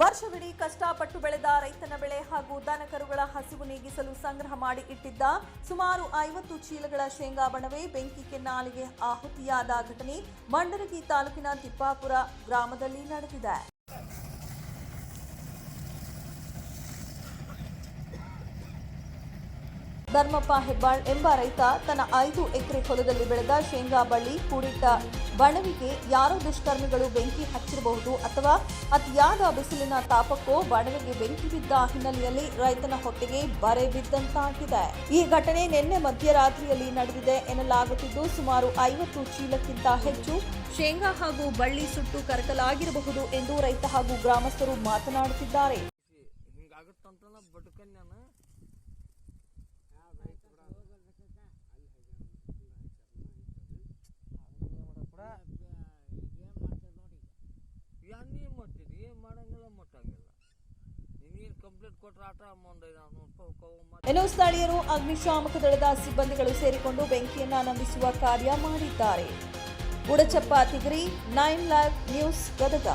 ವರ್ಷವಿಡೀ ಕಷ್ಟಪಟ್ಟು ಬೆಳೆದ ರೈತನ ಬೆಳೆ ಹಾಗೂ ದನಕರುಗಳ ಹಸಿವು ನೀಗಿಸಲು ಸಂಗ್ರಹ ಮಾಡಿ ಇಟ್ಟಿದ್ದ ಸುಮಾರು ಐವತ್ತು ಚೀಲಗಳ ಶೇಂಗಾ ಬಣವೆ ಬೆಂಕಿ ಕೆನ್ನಾಲಿಗೆ ಆಹುತಿಯಾದ ಘಟನೆ ಮಂಡರಗಿ ತಾಲೂಕಿನ ತಿಪ್ಪಾಪುರ ಗ್ರಾಮದಲ್ಲಿ ನಡೆದಿದೆ. ಧರ್ಮಪ್ಪ ಹೆಬ್ಬಾಳ್ ಎಂಬ ರೈತ ತನ್ನ ಐದು ಎಕರೆ ಹೊಲದಲ್ಲಿ ಬೆಳೆದ ಶೇಂಗಾ ಬಳ್ಳಿ ಕೂಡಿಟ್ಟ ಬಣವಿಗೆ ಯಾರೋ ದುಷ್ಕರ್ಮಿಗಳು ಬೆಂಕಿ ಹಚ್ಚಿರಬಹುದು ಅಥವಾ ಅತಿಯಾದ ಬಿಸಿಲಿನ ತಾಪಕ್ಕೋ ಬಣವಿಗೆ ಬೆಂಕಿ ಬಿದ್ದ ಹಿನ್ನೆಲೆಯಲ್ಲಿ ರೈತನ ಹೊಟ್ಟೆಗೆ ಬರೆ ಬಿದ್ದಂತಾಗಿದೆ. ಈ ಘಟನೆ ನಿನ್ನೆ ಮಧ್ಯರಾತ್ರಿಯಲ್ಲಿ ನಡೆದಿದೆ ಎನ್ನಲಾಗುತ್ತಿದ್ದು, ಸುಮಾರು ಐವತ್ತು ಚೀಲಕ್ಕಿಂತ ಹೆಚ್ಚು ಶೇಂಗಾ ಹಾಗೂ ಬಳ್ಳಿ ಸುಟ್ಟು ಕರಕಲಾಗಿರಬಹುದು ಎಂದು ರೈತ ಹಾಗೂ ಗ್ರಾಮಸ್ಥರು ಮಾತನಾಡುತ್ತಿದ್ದಾರೆ. ಇನ್ನು ಸ್ಥಳೀಯರು ಅಗ್ನಿಶಾಮಕ ದಳದ ಸಿಬ್ಬಂದಿಗಳು ಸೇರಿಕೊಂಡು ಬೆಂಕಿಯನ್ನು ನಂದಿಸುವ ಕಾರ್ಯ ಮಾಡಿದ್ದಾರೆ. Gudachappa Tigari, nine live news, Gadag.